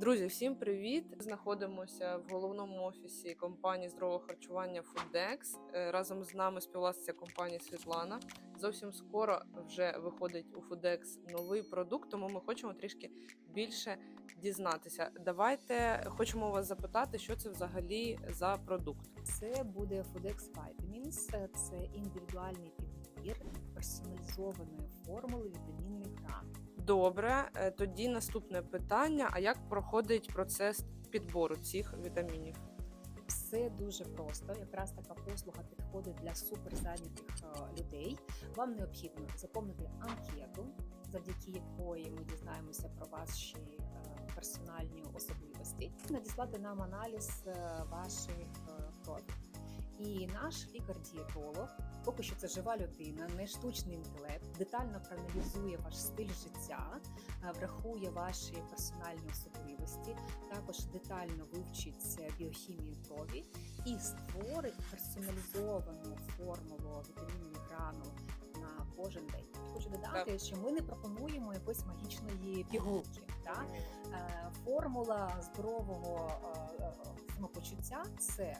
Друзі, всім привіт! Знаходимося в головному офісі компанії здорового харчування Fooddex. Е, Разом з нами співвласниця компанії Світлана. Зовсім скоро вже виходить у Fooddex новий продукт, тому ми хочемо трішки більше дізнатися. Давайте хочемо вас запитати, що це взагалі за продукт. Це буде Fodex Vitamins. Це індивідуальний підбір персоналізованої формули вітамінних грам. Добре, е, тоді наступне питання: а як проходить процес підбору цих вітамінів? Все дуже просто. Якраз така послуга підходить для суперзайнятих е, людей. Вам необхідно заповнити анкету, завдяки якої ми дізнаємося про ваші е, персональні особливості, надіслати нам аналіз ваших. І наш лікар-дієтолог, поки що це жива людина, не штучний інтелект, детально проаналізує ваш стиль життя, е, врахує ваші персональні особливості, також детально вивчить е, біохімію крові і створить персоналізовану формулу вітамінних гранул на кожен день. Хочу додати, що ми не пропонуємо якоїсь магічної пігулки. Так? Е, Формула здорового самопочуття це